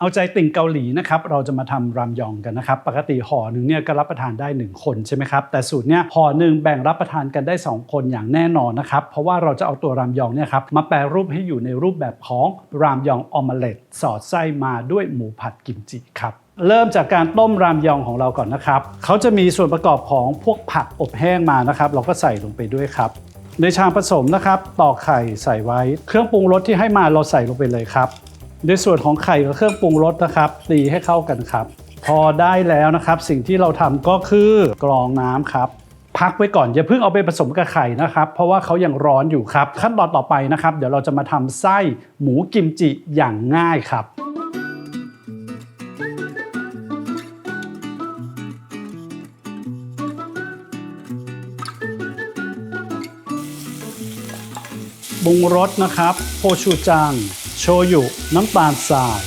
เอาใจติ่งเกาหลีนะครับเราจะมาทำรามยองกันนะครับ ปกติห่อหนึ่งเนี่ยก็รับประทานได้ 1 คนใช่ไหมครับแต่สูตรเนี่ยห่อหนึ่งแบ่งรับประทานกันได้ 2 คนอย่างแน่นอนนะครับเพราะว่าเราจะเอาตัวรามยองเนี่ยครับมาแปรรูปให้อยู่ในรูปแบบของรามยองออมเล็ตสอดไส้มาด้วยหมูผัดกิมจิครับเริ่มจากการต้มรามยองของเราก่อนนะครับเขาจะมีส่วนประกอบของพวกผักอบแห้งมานะครับ เราก็ใส่ลงไปด้วยครับในชามผสมนะครับตอกไข่ใส่ไว้ เครื่องปรุงรสที่ให้มาเราใส่ลงไปเลยครับ ในส่วนของไข่กับเครื่องปรุงรสนะครับตีให้เข้ากันครับ พอได้แล้วนะครับ สิ่งที่เราทำก็คือกรองน้ำครับ พักไว้ก่อนอย่าเพิ่งเอาไปผสมกับไข่นะครับ เพราะว่าเขายังร้อนอยู่ครับ ขั้นตอนต่อไปนะครับ เดี๋ยวเราจะมาทำไส้หมูกิมจิอย่างง่ายครับปรุงรสนะครับโคชูจัง โชยุน้ำตาลทราย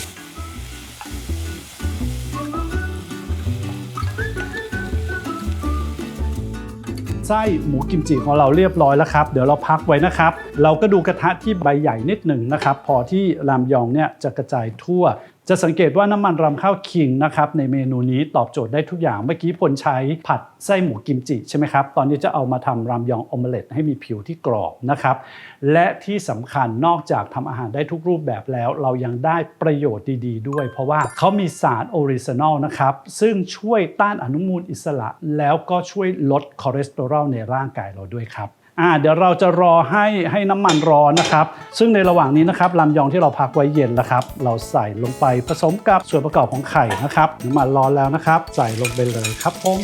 ไส้หมูกิมจิของเราเรียบร้อยแล้วครับ เดี๋ยวเราพักไว้นะครับ เราก็ดูกระทะที่ใบใหญ่นิดหนึ่งนะครับ พอที่รามยองเนี่ยจะกระจายทั่ว จะสังเกตว่าน้ำมันรำข้าวคิงนะครับในเมนูนี้ตอบโจทย์ได้ทุกอย่างเมื่อกี้พลใช้ผัดไส้หมูกิมจิใช่ไหมครับ ตอนนี้จะเอามาทำรามยองออมเล็ตให้มีผิวที่กรอบนะครับ และที่สำคัญนอกจากทำอาหารได้ทุกรูปแบบแล้ว เรายังได้ประโยชน์ดีๆ ด้วย เพราะว่าเขามีสารโอริซานอลนะครับ ซึ่งช่วยต้านอนุมูลอิสระ แล้วก็ช่วยลดคอเลสเตอรอลในร่างกายเราด้วยครับ อ่าเดี๋ยวเราจะรอให้ให้น้ำมันร้อนนะครับ ซึ่งในระหว่างนี้นะครับลำยองที่เราพักไว้เย็นแล้วครับ เราใส่ลงไปผสมกับส่วนประกอบของไข่นะครับน้ำมันร้อนแล้วนะครับ ใส่ลงไปเลยครับผม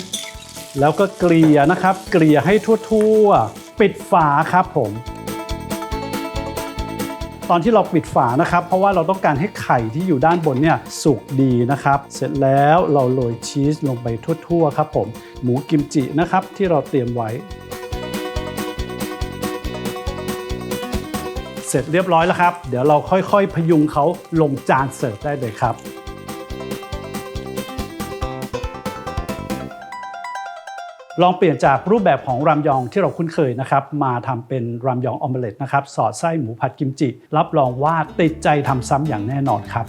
แล้วก็เกลี่ยนะครับ เกลี่ยให้ทั่วๆ ปิดฝาครับผม ตอนที่เราปิดฝานะครับ เพราะว่าเราต้องการให้ไข่ที่อยู่ด้านบนเนี่ยสุกดีนะครับ เสร็จแล้วเราโรยชีสลงไปทั่วๆ ครับผม หมูกิมจินะครับที่เราเตรียมไว้ เสร็จเรียบร้อยแล้วครับ เดี๋ยวเราค่อยๆ พยุงเขาลงจานเสิร์ฟได้เลยครับลองเปลี่ยนจากรูปแบบของรามยองที่เราคุ้นเคยนะครับ มาทำเป็นรามยองออมเล็ตนะครับ สอดไส้หมูผัดกิมจิ รับรองว่าติดใจทำซ้ำอย่างแน่นอนครับ